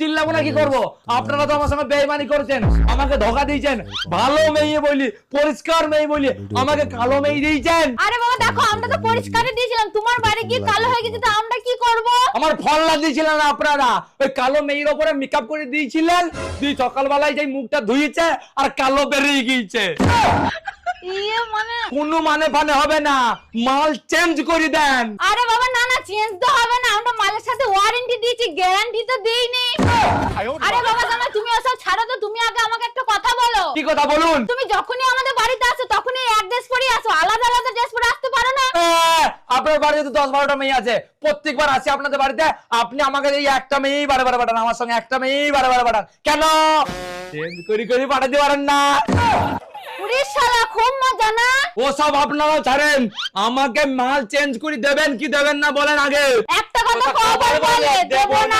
চিল্লাবো না কি করব? আপনারা তো আমার সঙ্গে বেইমানি করেছেন আমাকে ধোকা দিয়েছেন। ভালো মেয়ে বলি পরিষ্কার মেয়ে বলি আমাকে কালো মেয়ে দিয়েছেন। আরে বাবা দেখো আমরা তো দিয়েছিলাম। তোমার বাড়ি গিয়ে কালো হয়ে গেছে তো আমরা কি করব? আমার ফল দিয়েছিলেন আপনারা। ওই কালো মেয়ের ওপরে মেকআপ করে দিয়েছিলেন। তুই সকালবেলায় যে মুখটা ধুয়েছে আর কালো বেরিয়ে গিয়েছে। ইয়ে মানে? কোনো মানে ফানে হবে না। মাল চেঞ্জ করে দেন। আরে বাবা না না চেঞ্জ তো হবে না। আমরা মালের সাথে ওয়ারেন্টি দিয়েছি গ্যারান্টি তো দেইনি। আরে বাবা জানো তুমি ওসব ছাড়ো তো তুমি আগে আমাকে একটা কথা বলো। কি কথা বলুন? তুমি যখনই আমাদের বাড়িতে আসো তখনই এক ড্রেস পরে আসো আলাদা আলাদা ড্রেস পরে আসতে পারো না। আপনার বাড়িতে তো দশ বারোটা মেয়ে আছে। প্রত্যেকবার আসি আপনাদের বাড়িতে আপনি আমাকে এই একটা মেয়েই বারে বারে পাঠান আমার সঙ্গে একটা মেয়েই বারে বারে পাঠান। কেন? চেঞ্জ করি করি পাঠাতে পারেন না। খুব মজা না? ও সব আপনারা ছাড়েন। আমাকে মাল চেঞ্জ করে দেবেন কি দেবেন না বলেন আগে। একটা কথা বলে দেব না।